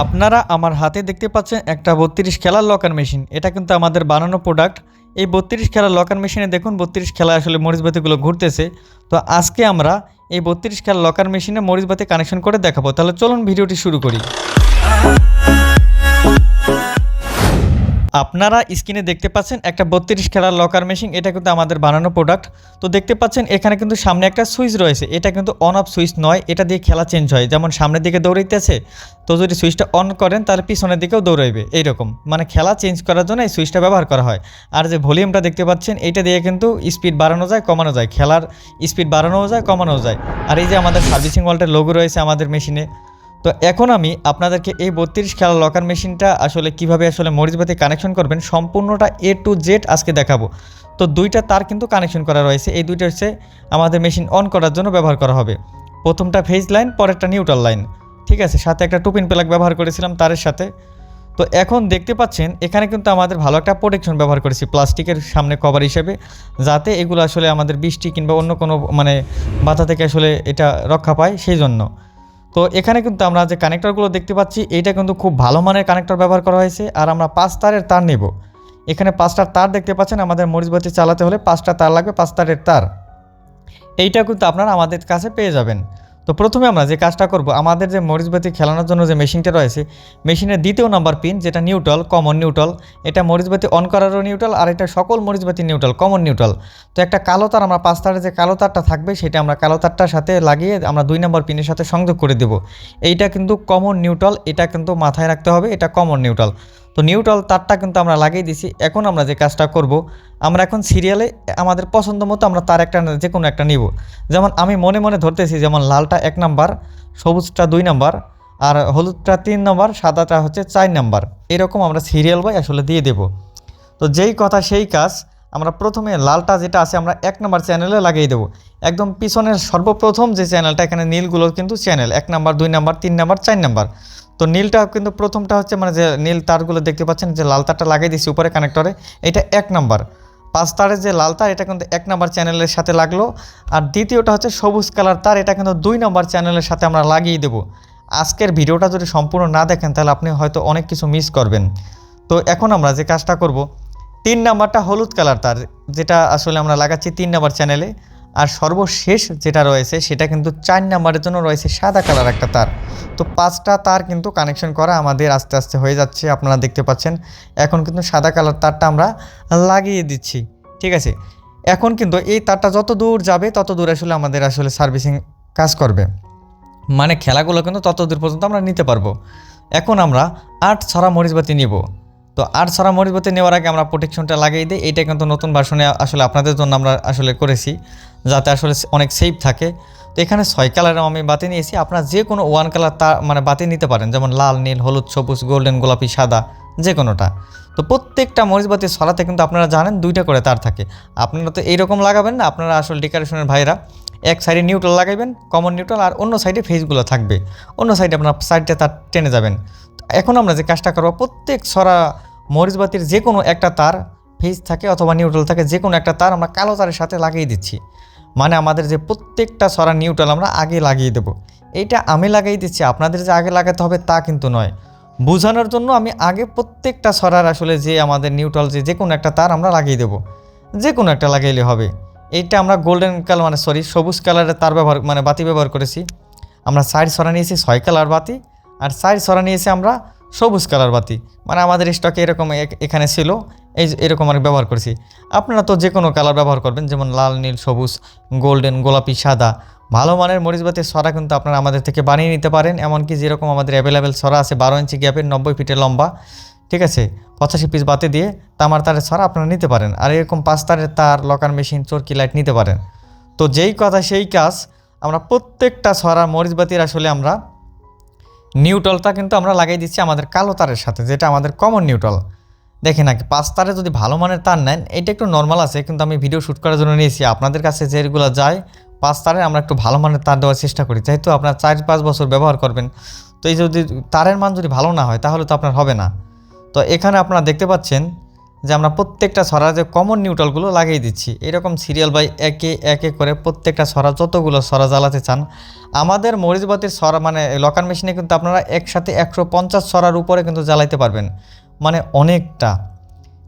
আপনারা আমার হাতে দেখতে পাচ্ছেন একটা বত্রিশ খেলার লকার মেশিন এটা কিন্তু আমাদের বানানো প্রোডাক্ট এই বত্রিশ খেলার লকার মেশিনে দেখুন, বত্রিশ খেলা আসলে মরিচবাতিগুলো ঘুরতেছে। তো আজকে আমরা এই বত্রিশ খেলার লকার মেশিনে মরিচবাতি কানেকশন করে দেখাবো। তাহলে চলুন ভিডিওটি শুরু করি। আপনারা স্ক্রিনে দেখতে পাচ্ছেন একটা বত্রিশ খেলার লকার মেশিন এটা কিন্তু আমাদের বানানো প্রোডাক্ট তো দেখতে পাচ্ছেন এখানে কিন্তু সামনে একটা সুইচ রয়েছে, এটা কিন্তু অন অফ সুইচ নয়, এটা দিয়ে খেলা চেঞ্জ হয়। যেমন সামনের দিকে দৌড়াইতেছে, তো যদি সুইচটা অন করেন, তাহলে পিছনের দিকেও দৌড়াইবে, এইরকম। মানে খেলা চেঞ্জ করার জন্য এই সুইচটা ব্যবহার করা হয়। আর যে ভলিউমটা দেখতে পাচ্ছেন, এইটা দিয়ে কিন্তু স্পিড বাড়ানো যায়, কমানো যায়। খেলার স্পিড বাড়ানোও যায় কমানো যায়। আর এই যে আমাদের সার্ভিসিং ওয়াল্টের লোগো রয়েছে আমাদের মেশিনে তো এখন আমি আপনাদেরকে এই বত্রিশ খেলা লকার মেশিনটা আসলে কীভাবে আসলে মরিচবাতি কানেকশন করবেন সম্পূর্ণটা এ টু জেড আজকে দেখাবো। তো দুইটা তার কিন্তু কানেকশন করা রয়েছে, এই দুইটা হচ্ছে আমাদের মেশিন অন করার জন্য ব্যবহার করা হবে। প্রথমটা ফেজ লাইন পরেরটা নিউট্রাল লাইন ঠিক আছে? সাথে একটা টুপিন প্লাগ ব্যবহার করেছিলাম তারের সাথে। তো এখন দেখতে পাচ্ছেন, এখানে কিন্তু আমাদের ভালো একটা প্রোটেকশন ব্যবহার করেছি, প্লাস্টিকের সামনে কভার হিসেবে, যাতে এগুলো আসলে আমাদের বৃষ্টি কিংবা অন্য কোনো মানে বাধা থেকে আসলে এটা রক্ষা পায়, সেই জন্য। তো এখানে কিন্তু আমরা যে কানেক্টরগুলো দেখতে পাচ্ছি এটা কিন্তু খুব ভালো মানের কানেক্টর ব্যবহার করা হয়েছে। আর আমরা পাঁচ তারের তার নেব। এখানে পাঁচটার তার দেখতে পাচ্ছেন, আমাদের মরিচবাতি চালাতে হলে পাঁচটা তার লাগবে, পাঁচ তারের তার। এইটা কিন্তু আপনারা আমাদের কাছে পেয়ে যাবেন। তো প্রথমে আমরা যে কাজটা করব, আমাদের যে মরিচবাতি খেলানোর জন্য যে মেশিনটা রয়েছে, মেশিনের দ্বিতীয় নাম্বার পিন যেটা নিউট্রাল, কমন নিউট্রাল, এটা মরিচবাতি অন করারও নিউট্রাল আর এটা সকল মরিচবাতি নিউট্রাল, কমন নিউট্রাল। তো একটা কালো তার, আমরা পাঁচ তারের যে কালো তারটা থাকবে, সেটা আমরা কালো তারটার সাথে লাগিয়ে আমরা দুই নম্বর পিনের সাথে সংযোগ করে দেব। এইটা কিন্তু কমন নিউট্রাল, এটা কিন্তু মাথায় রাখতে হবে, এটা কমন নিউট্রাল। তো নিউট্রাল তারটা কিন্তু আমরা লাগিয়ে দিছি এখন আমরা যে কাজটা করব, আমরা এখন সিরিয়ালে আমাদের পছন্দ মতো আমরা তার একটা যে কোনো একটা নিব। যেমন আমি মনে মনে ধরতেছি, যেমন লালটা এক নাম্বার, সবুজটা দুই নাম্বার, আর হলুদটা তিন নাম্বার, সাদাটা হচ্ছে চার নাম্বার। এরকম আমরা সিরিয়াল বাই আসলে দিয়ে দেব। তো যেই কথা সেই কাজ, আমরা প্রথমে লালটা যেটা আছে আমরা এক নাম্বার চ্যানেলে লাগিয়ে দেবো। একদম পিছনের সর্বপ্রথম যে চ্যানেলটা এখানে নীলগুলো কিন্তু চ্যানেল এক নাম্বার, দুই নাম্বার, তিন নাম্বার, চার নাম্বার। তো নীলটা কিন্তু প্রথমটা হচ্ছে মানে যে নীল তারগুলো দেখতে পাচ্ছেন, যে লাল তারটা লাগিয়ে দিচ্ছি উপরে কানেক্টরে এটা এক নাম্বার পাঁচ তারের যে লাল তার, এটা কিন্তু এক নাম্বার চ্যানেলের সাথে লাগল। আর দ্বিতীয়টা হচ্ছে সবুজ কালার তার, এটা কিন্তু দুই নাম্বার চ্যানেলের সাথে আমরা লাগিয়ে দেবো। আজকের ভিডিওটা যদি সম্পূর্ণ না দেখেন, তাহলে আপনি হয়তো অনেক কিছু মিস করবেন। তো এখন আমরা যে কাজটা করব, তিন নাম্বারটা হলুদ কালার তার, যেটা আসলে আমরা লাগাচ্ছি তিন নাম্বার চ্যানেলে আর সর্বশেষ যেটা রয়েছে, সেটা কিন্তু চার নাম্বারের জন্য রয়েছে সাদা কালার একটা তার। তো পাঁচটা তার কিন্তু কানেকশন করা আমাদের আস্তে আস্তে হয়ে যাচ্ছে, আপনারা দেখতে পাচ্ছেন। এখন কিন্তু সাদা কালার তারটা আমরা লাগিয়ে দিচ্ছি, ঠিক আছে? এখন কিন্তু এই তারটা যত দূর যাবে, তত দূর আসলে আমাদের আসলে সার্ভিসিং কাজ করবে। মানে খেলাগুলো কিন্তু তত দূর পর্যন্ত আমরা নিতে পারব। এখন আমরা আট ছড়া মরিচবাতি নিব। তো আট ছড়া মরিচবাতি নেওয়ার আগে আমরা প্রোটেকশনটা লাগিয়ে দিই। এইটা কিন্তু নতুন ভার্সনে আসলে আপনাদের জন্য আমরা আসলে করেছি। যাতে আসলে অনেক সেফ থাকে। তো এখানে ছয় কালারের আমি বাতি নিয়েছি। আপনারা যে কোনো ওয়ান কালার তা মানে বাতি নিতে পারেন। যেমন লাল, নীল, হলুদ, সবুজ গোল্ডেন গোলাপি, সাদা যে কোনোটা তো প্রত্যেকটা মরিচবাতি ছড়াতে কিন্তু আপনারা জানেন দুইটা করে তার থাকে। আপনারা তো এইরকম লাগাবেন না, আপনারা আসলে ডেকোরেশনের ভাইরা। এক সাইডে নিউট্রাল লাগাবেন কমন নিউট্রাল আর অন্য সাইডে ফেসগুলো থাকবে। অন্য সাইডে আপনার সাইডে তার টেনে যাবেন। এখন আমরা যে কাজটা করব, প্রত্যেক ছড়া মরিচবাতির যে কোনো একটা তার ফেজ থাকে অথবা নিউট্রাল থাকে যে কোনো একটা তার আমরা কালো তারের সাথে লাগিয়ে দিচ্ছি। মানে আমাদের যে প্রত্যেকটা সরা নিউট্রাল আমরা আগে লাগিয়ে দেবো। এইটা আমি লাগিয়ে দিচ্ছি, আপনাদের যে আগে লাগাতে হবে তা কিন্তু নয়। বোঝানোর জন্য আমি আগে প্রত্যেকটা সরার আসলে যে আমাদের নিউট্রাল যে যে কোনো একটা তার আমরা লাগিয়ে দেবো। যে কোনো একটা লাগাইলে হবে। এইটা আমরা গোল্ডেন কালার মানে সরি সবুজ কালারের তার ব্যবহার মানে বাতি ব্যবহার করেছি। আমরা সাইড ছড়া নিয়েছি, ছয় কালার বাতি, আর সাইড ছড়া নিয়েছি আমরা সবুজ কালার বাতি। মানে আমাদের স্টকে এরকম এখানে ছিল। এই এরকম আর ব্যবহার করেছি। আপনারা তো যে কোনো কালার ব্যবহার করবেন, যেমন লাল, নীল, সবুজ, গোল্ডেন, গোলাপি, সাদা। ভালো মানের মরিচবাতির সরা কিন্তু আপনারা আমাদের থেকে বানিয়ে নিতে পারেন, এমনকি যেরকম আমাদের অ্যাভেলেবেল ছড়া আছে বারো ইঞ্চি গ্যাপের নব্বই ফিটের লম্বা, ঠিক আছে? পঁচাশি পিস বাতি দিয়ে তামার তারের ছড়া আপনারা নিতে পারেন, আর এরকম পাঁচ তারের তার লকার মেশিন চরকি লাইট নিতে পারেন। তো যেই কথা সেই কাজ, আমরা প্রত্যেকটা ছড়া মরিচবাতির আসলে আমরা নিউটলটা কিন্তু আমরা লাগিয়ে দিচ্ছি আমাদের কালো তারের সাথে, যেটা আমাদের কমন নিউট্রাল দেখে নাকি পাঁচ তারে যদি ভালো মানের তার নেন, এটা একটু নর্মাল আছে, কিন্তু আমি ভিডিও শ্যুট করার জন্য নিয়েছি। আপনাদের কাছে যেগুলো যায়, পাঁচ তারে আমরা একটু ভালো মানের তার দেওয়ার চেষ্টা করি। যেহেতু আপনার চার পাঁচ বছর ব্যবহার করবেন, তো এই যদি তারের মান যদি ভালো না হয়, তাহলে তো আপনার হবে না। তো এখানে আপনারা দেখতে পাচ্ছেন যে আমরা প্রত্যেকটা ছড়া যে কমন নিউট্রালগুলো লাগিয়ে দিচ্ছি, এরকম সিরিয়াল বাই একে একে করে প্রত্যেকটা ছড়া যতগুলো ছড়া জ্বালাতে চান, আমাদের মরিচবাতির ছড়া মানে লকার মেশিনে কিন্তু আপনারা একসাথে একশো পঞ্চাশ ছড়ার উপরে কিন্তু জ্বালাইতে পারবেন। মানে অনেকটা।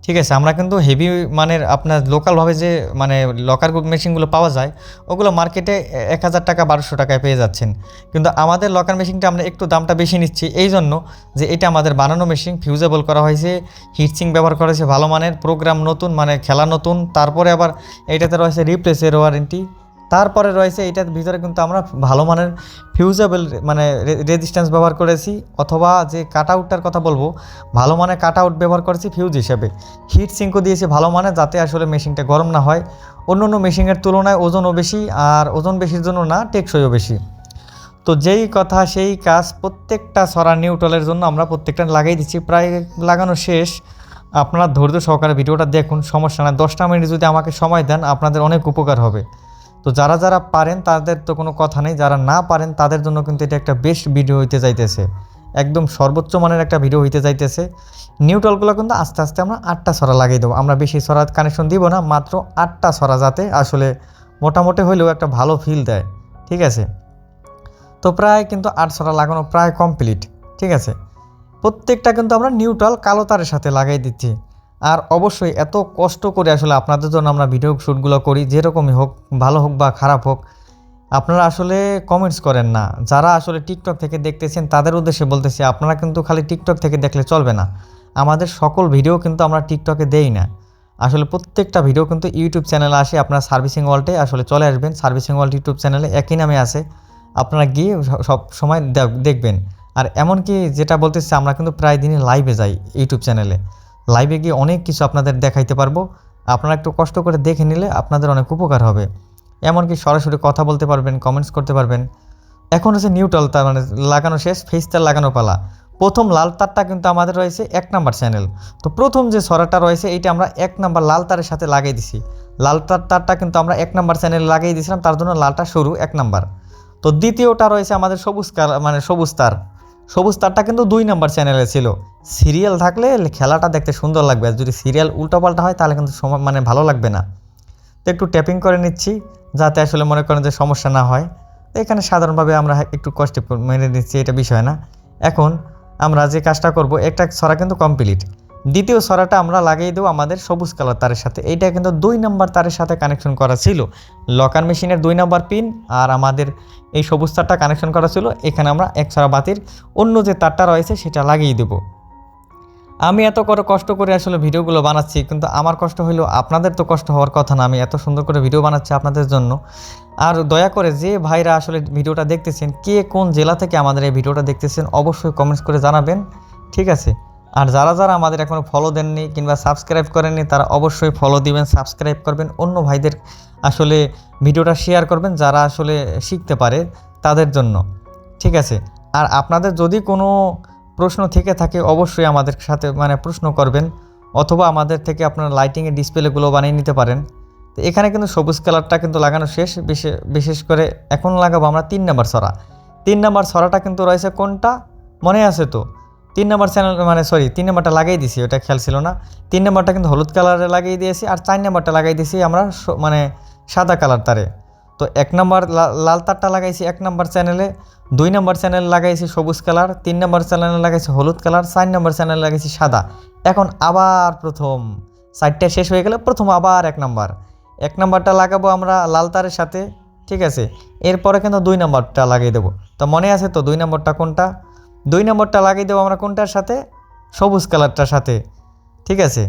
ঠিক আছে, আমরা কিন্তু হেভি মানের আপনার লোকালভাবে যে মানে লকার মেশিনগুলো পাওয়া যায়, ওগুলো মার্কেটে এক হাজার টাকা, বারোশো টাকায় পেয়ে যাচ্ছেন। কিন্তু আমাদের লকার মেশিনটা আমরা একটু দামটা বেশি নিচ্ছি, এই জন্য যে এটা আমাদের বানানো মেশিন ফিউজেবল করা হয়েছে হিটসিং ব্যবহার করা হয়েছে, ভালো মানের প্রোগ্রাম নতুন মানে খেলা নতুন, তারপরে আবার এটাতে রয়েছে রিপ্লেসের ওয়ারেন্টি তারপরে রয়েছে, এটার ভিতরে কিন্তু আমরা ভালো মানের ফিউজেবল মানে রেজিস্ট্যান্স ব্যবহার করেছি, অথবা যে কাট আউটটার কথা বলব, ভালো মানের কাট আউট ব্যবহার করেছি ফিউজ হিসেবে। হিট সিঙ্কও দিয়েছি ভালো মানে যাতে আসলে মেশিনটা গরম না হয়। অন্য অন্য মেশিনের তুলনায় ওজনও বেশি, আর ওজন বেশির জন্য না, টেকসইও বেশি। তো যেই কথা, সেই কাজ প্রত্যেকটা সরা নিউটলের জন্য আমরা প্রত্যেকটা লাগাই দিচ্ছি। প্রায় লাগানো শেষ। আপনারা ধৈর্য সহকারে ভিডিওটা দেখুন, সমস্যা না দশটা মিনিট যদি আমাকে সময় দেন, আপনাদের অনেক উপকার হবে। তো যারা যারা পারেন, তাদের তো কোনো কথা নেই। যারা না পারেন, তাদের জন্য কিন্তু এটা একটা বেস্ট ভিডিও হইতে যাইতেছে। একদম সর্বোচ্চ মানের একটা ভিডিও হইতে যাইতেছে। নিউট্রালগুলো কিন্তু আস্তে আস্তে আমরা আটটা সরা লাগিয়ে দেবো। আমরা বেশি সরা কানেকশন দিব না, মাত্র আটটা সরা যাতে আসলে মোটামুটি হলেও একটা ভালো ফিল দেয়। ঠিক আছে? তো প্রায় কিন্তু আট সরা লাগানো প্রায় কমপ্লিট ঠিক আছে? প্রত্যেকটা কিন্তু আমরা নিউট্রাল কালো তারের সাথে লাগাই দিচ্ছি। আর অবশ্যই এত কষ্ট করে আসলে আপনাদের জন্য আমরা ভিডিও শ্যুটগুলো করি, যেরকমই হোক, ভালো হোক বা খারাপ হোক, আপনারা আসলে কমেন্টস করেন না। যারা আসলে টিকটক থেকে দেখতেছেন, তাদের উদ্দেশ্যে বলতেছি, আপনারা কিন্তু খালি টিকটক থেকে দেখলে চলবে না। আমাদের সকল ভিডিও কিন্তু আমরা টিকটকে দেই না। আসলে প্রত্যেকটা ভিডিও কিন্তু ইউটিউব চ্যানেলে আসে, আপনারা সার্ভিসিং ওয়ার্ল্ডে আসলে চলে আসবেন। সার্ভিসিং ওয়ার্ল্ড ইউটিউব চ্যানেলে একই নামে আছে, আপনারা গিয়ে সব সময় দেখবেন। আর এমনকি যেটা বলতেছি, আমরা কিন্তু প্রায় দিনই লাইভে যাই ইউটিউব চ্যানেলে লাইভে গিয়ে অনেক কিছু আপনাদের দেখাইতে পারব। আপনারা একটু কষ্ট করে দেখে নিলে আপনাদের অনেক উপকার হবে। এমনকি সরাসরি কথা বলতে পারবেন কমেন্টস করতে পারবেন। এখন হচ্ছে নিউট্রাল তার মানে লাগানো শেষ ফেস তার লাগানো পালা। প্রথম লাল তারটা কিন্তু আমাদের রয়েছে এক নাম্বার চ্যানেল তো প্রথম যে সরাটা রয়েছে, এইটা আমরা এক নাম্বার লাল তারের সাথে লাগিয়ে দিছি। লাল তার, তারটা কিন্তু আমরা এক নাম্বার চ্যানেলে লাগিয়ে দিয়েছিলাম তার জন্য লালটা সরু এক নাম্বার। তো দ্বিতীয়টা রয়েছে আমাদের সবুজ মানে সবুজ তার। সবুজ তারটা কিন্তু দুই নম্বর চ্যানেলে ছিল। সিরিয়াল থাকলে খেলাটা দেখতে সুন্দর লাগবে, আর যদি সিরিয়াল উল্টোপাল্টা হয় তাহলে কিন্তু মানে ভালো লাগবে না। তো একটু ট্যাপিং করে নিচ্ছি, যাতে আসলে মনে করেন যে সমস্যা না হয়। এখানে সাধারণভাবে আমরা একটু কষ্টে মেনে নিচ্ছি, এটা বিষয় না। এখন আমরা যে কাজটা করব, একটা ছড়া কিন্তু কমপ্লিট দ্বিতীয় ছড়াটা আমরা লাগিয়ে দেবো আমাদের সবুজ কালার তারের সাথে। এইটা কিন্তু দুই নম্বর তারের সাথে কানেকশন করা ছিল। লকার মেশিনের দুই নম্বর পিন আর আমাদের এই সবুজ তারটা কানেকশন করা ছিল। এখানে আমরা এক ছড়া বাতির অন্য যে তারটা রয়েছে সেটা লাগিয়ে দেবো। আমি এত করে কষ্ট করে আসলে ভিডিওগুলো বানাচ্ছি, কিন্তু আমার কষ্ট হলেও আপনাদের তো কষ্ট হওয়ার কথা না। আমি এত সুন্দর করে ভিডিও বানাচ্ছি আপনাদের জন্য। আর দয়া করে যে ভাইরা আসলে ভিডিওটা দেখতেছেন, কে কোন জেলা থেকে আমাদের এই ভিডিওটা দেখতেছেন, অবশ্যই কমেন্টস করে জানাবেন। ঠিক আছে? আর যারা যারা আমাদের এখনও ফলো দেননি কিংবা সাবস্ক্রাইব করেননি, তারা অবশ্যই ফলো দিবেন সাবস্ক্রাইব করবেন, অন্য ভাইদের আসলে ভিডিওটা শেয়ার করবেন যারা আসলে শিখতে পারে তাদের জন্য। ঠিক আছে? আর আপনাদের যদি কোনো প্রশ্ন থেকে থাকে, অবশ্যই আমাদের সাথে মানে প্রশ্ন করবেন, অথবা আমাদের থেকে আপনার লাইটিংয়ের ডিসপ্লেগুলো বানিয়ে নিতে পারেন। তো এখানে কিন্তু সবুজ কালারটা কিন্তু লাগানো শেষ, বিশে- বিশেষ করে এখন লাগাবো আমরা তিন নাম্বার ছড়া। তিন নাম্বার ছড়াটা কিন্তু রয়েছে কোনটা? মনে আছে তো? তিন নম্বর চ্যানেল মানে সরি তিন নম্বরটা লাগিয়ে দিছি, ওটা খেয়াল ছিল না। তিন নম্বরটা কিন্তু হলুদ কালারে লাগিয়ে দিয়েছি, আর চার নম্বরটা লাগাই দিয়েছি আমরা মানে সাদা কালার তারে। তো এক নম্বর লাল তারটা লাগাইছি এক নম্বর চ্যানেলে দুই নম্বর চ্যানেল লাগাইছি সবুজ কালার তিন নম্বর চ্যানেলে লাগাইছি হলুদ কালার চার নম্বর চ্যানেলে লাগাইছি সাদা। এখন আবার প্রথম সাইডটা শেষ হয়ে গেলে প্রথম আবার এক নম্বর। এক নম্বরটা লাগাবো আমরা লাল তারের সাথে, ঠিক আছে? এরপরে কিন্তু দুই নম্বরটা লাগিয়ে দেবো। তো মনে আছে তো দুই নম্বরটা কোনটা? দুই নম্বরটা লাগিয়ে দেবো আমরা কোনটার সাথে? সবুজ কালারটার সাথে। ঠিক আছে?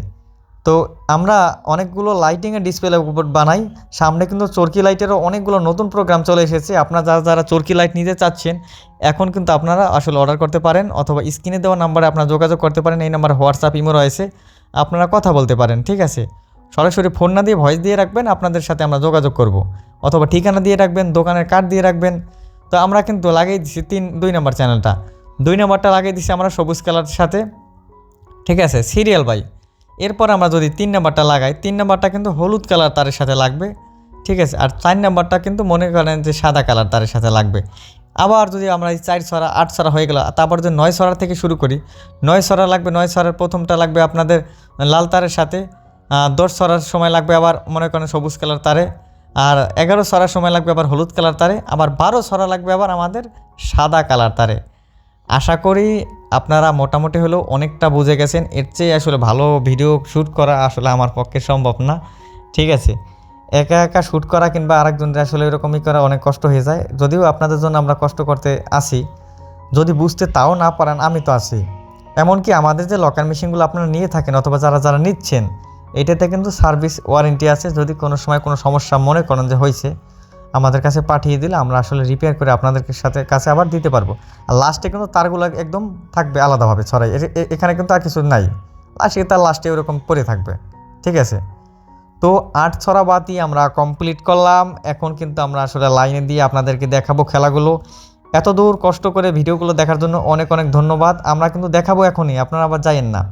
তো আমরা অনেকগুলো লাইটিংয়ের ডিসপ্লে বানাই। সামনে কিন্তু চরকি লাইটেরও অনেকগুলো নতুন প্রোগ্রাম চলে এসেছে। আপনারা যারা যারা চরকি লাইট নিতে চাচ্ছেন, এখন কিন্তু আপনারা আসলে অর্ডার করতে পারেন অথবা স্ক্রিনে দেওয়া নাম্বারে আপনারা যোগাযোগ করতে পারেন। এই নাম্বারে হোয়াটসঅ্যাপ ইমো রয়েছে। আপনারা কথা বলতে পারেন। ঠিক আছে? সরাসরি ফোন না দিয়ে ভয়েস দিয়ে রাখবেন, আপনাদের সাথে আমরা যোগাযোগ করব। অথবা ঠিকানা দিয়ে রাখবেন, দোকানের কার্ড দিয়ে রাখবেন। তো আমরা কিন্তু লাগিয়ে দিচ্ছি তিন, দুই নম্বর চ্যানেলটা দুই নম্বরটা লাগিয়ে দিচ্ছি আমরা সবুজ কালারের সাথে। ঠিক আছে, সিরিয়াল বাই এরপর আমরা যদি তিন নাম্বারটা লাগাই, তিন নাম্বারটা কিন্তু হলুদ কালার তারের সাথে লাগবে। ঠিক আছে, আর চার নাম্বারটা কিন্তু মনে করেন যে সাদা কালার তারের সাথে লাগবে। আবার যদি আমরা এই চার ছড়া, আট ছড়া হয়ে গেল, তারপর যদি নয় ছড়া থেকে শুরু করি, নয় ছড়া লাগবে, নয় ছড়ার প্রথমটা লাগবে আপনাদের লাল তারের সাথে দশ ছড়ার সময় লাগবে আবার মনে করেন সবুজ কালার তারে, আর এগারো ছড়ার সময় লাগবে আবার হলুদ কালার তারে, আবার বারো ছড়া লাগবে আবার আমাদের সাদা কালার তারে। আশা করি আপনারা মোটামুটি হলেও অনেকটা বুঝে গেছেন। এর চেয়ে আসলে ভালো ভিডিও শ্যুট করা আসলে আমার পক্ষে সম্ভব না। ঠিক আছে। একা একা শ্যুট করা কিংবা আরেকজনের আসলে এরকমই করা অনেক কষ্ট হয়ে যায়। যদিও আপনাদের জন্য আমরা কষ্ট করতে আসি। যদি বুঝতে তাও না পারেন, আমি তো আছি। এমনকি আমাদের যে লকার মেশিনগুলো আপনারা নিয়ে থাকেন অথবা যারা যারা নিচ্ছেন, এটাতে কিন্তু সার্ভিস ওয়ারেন্টি আছে। যদি কোনো সময় কোনো সমস্যা মনে করেন যে হয়েছে আমাদের কাছে পাঠিয়ে দিলে আমরা আসলে রিপেয়ার করে আপনাদের সাথে কাছে আবার দিতে পারব। আর লাস্টে কিন্তু তারগুলো একদম থাকবে আলাদাভাবে ছড়াই এখানে কিন্তু আর কিছু নাই। লাস্টে তার লাস্টে ওরকম পরে থাকবে, ঠিক আছে? তো আট ছড়া বাতি আমরা কমপ্লিট করলাম। এখন কিন্তু আমরা আসলে লাইনে দিয়ে আপনাদেরকে দেখাবো খেলাগুলো। এত দূর কষ্ট করে ভিডিওগুলো দেখার জন্য অনেক অনেক ধন্যবাদ। আমরা কিন্তু দেখাবো এখনই, আপনারা আবার যাইয়েন না।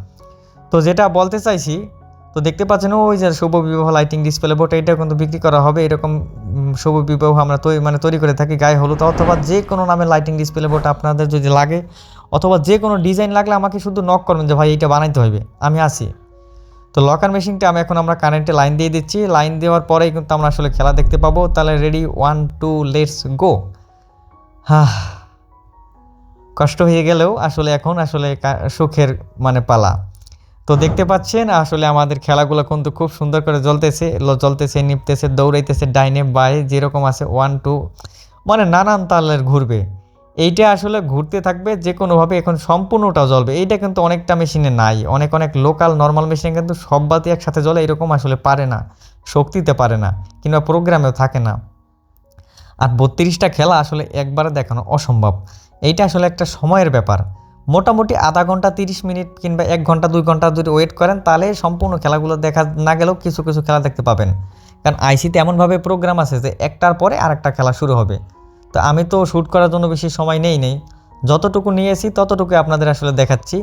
তো যেটা বলতে চাইছি তো দেখতে পাচ্ছেন ওই যে শুভ বিবাহ লাইটিং ডিসপ্লে বোর্ড এটা কিন্তু বিক্রি করা হবে। এরকম শুভ বিবাহ আমরা তৈরি মানে তৈরি করে থাকি, গায়ে হলুদ, অথবা যে কোনো নামে লাইটিং ডিসপ্লে বোর্ড আপনাদের যদি লাগে, অথবা যে কোনো ডিজাইন লাগলে আমাকে শুধু নক করবেন যে, ভাই এটা বানাইতে হবে। আমি আসি তো লকার মেশিনটা আমি এখন আমরা কারেন্টে লাইন দিয়ে দিচ্ছি। লাইন দেওয়ার পরেই কিন্তু আমরা আসলে খেলা দেখতে পাবো। তাহলে ready one two let's go হ্যাঁ কষ্ট হয়ে গেলেও আসলে এখন আসলে সুখের মানে পালা। তো দেখতে পাচ্ছেন, আসলে আমাদের খেলাগুলো কিন্তু খুব সুন্দর করে জ্বলতেছে জ্বলতেছে, নিপতেছে, দৌড়াইতেছে, ডাইনে বায়ে যেরকম আছে ওয়ান টু মানে নানান তালের ঘুরবে। এইটা আসলে ঘুরতে থাকবে যে কোনোভাবে এখন সম্পূর্ণটা জ্বলবে। এইটা কিন্তু অনেকটা মেশিনে নাই। অনেক অনেক লোকাল নর্মাল মেশিনে কিন্তু সব বাতি একসাথে জ্বলে, এরকম আসলে পারে না, শক্তিতে পারে না, কিংবা প্রোগ্রামেও থাকে না। আর বত্রিশটা খেলা আসলে একবারে দেখানো অসম্ভব। এইটা আসলে একটা সময়ের ব্যাপার। মোটামুটি আধা ঘণ্টা তিরিশ মিনিট কিংবা এক ঘণ্টা, দুই ঘণ্টা যদি ওয়েট করেন, তাহলে সম্পূর্ণ খেলাগুলো দেখা না গেলেও কিছু কিছু খেলা দেখতে পাবেন। কারণ আইসিতে এমনভাবে প্রোগ্রাম আছে যে একটার পরে আর একটা খেলা শুরু হবে। তো আমি তো শ্যুট করার জন্য বেশি সময় নেই নেই। যতটুকু নিয়েছি ততটুকু আপনাদের আসলে দেখাচ্ছি।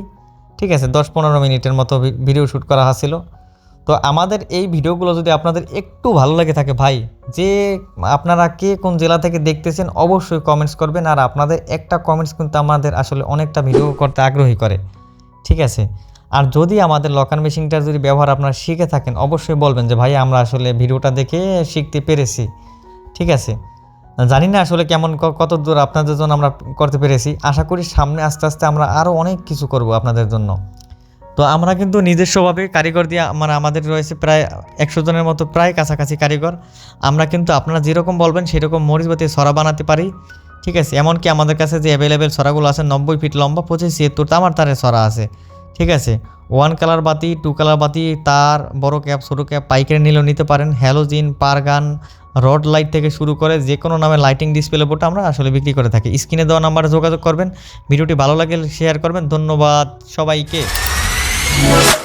ঠিক আছে, দশ পনেরো মিনিটের মতো ভিডিও শ্যুট করা হয়েছিল। তো আমাদের এই ভিডিওগুলো যদি আপনাদের একটু ভালো লাগে থাকে ভাই, যে আপনারা কে কোন জেলা থেকে দেখতেছেন অবশ্যই কমেন্টস করবেন আর আপনাদের একটা কমেন্টস কিন্তু আমাদের আসলে অনেকটা ভিডিও করতে আগ্রহী করে, ঠিক আছে? আর যদি আমাদের লকার মেশিনটার যদি ব্যবহার আপনারা শিখে থাকেন, অবশ্যই বলবেন যে ভাই আমরা আসলে ভিডিওটা দেখে শিখতে পেরেছি, ঠিক আছে? জানি না আসলে কেমন কত দূর আপনাদের জন্য আমরা করতে পেরেছি, আশা করি সামনে আস্তে আস্তে আমরা আরও অনেক কিছু করব আপনাদের জন্য। তো আমরা কিন্তু নিজস্বভাবে কারিগর দিয়ে মানে আমাদের রয়েছে প্রায় একশো জনের মতো প্রায় কাছাকাছি কারিগর। আমরা কিন্তু আপনারা যেরকম বলবেন সেরকম মরিচ মরিচবাতি সরা বানাতে পারি। ঠিক আছে? এমনকি আমাদের কাছে যে অ্যাভেলেবেল সরাগুলো আছে, নব্বই ফিট লম্বা, পঁচিশ ছিয়াত্তর তামার তারে সরা আছে। ঠিক আছে? ওয়ান কালার বাতি টু কালার বাতি, তার, বড় ক্যাপ ছোটো ক্যাপ পাইকারি নিলেও নিতে পারেন। হ্যালোজিন পারগান রড লাইট থেকে শুরু করে যে কোনো নামে লাইটিং ডিসপ্লে বোর্ডটা আমরা আসলে বিক্রি করে থাকি। স্ক্রিনে দেওয়া নাম্বারে যোগাযোগ করবেন। ভিডিওটি ভালো লাগলে শেয়ার করবেন। ধন্যবাদ সবাইকে। Thank.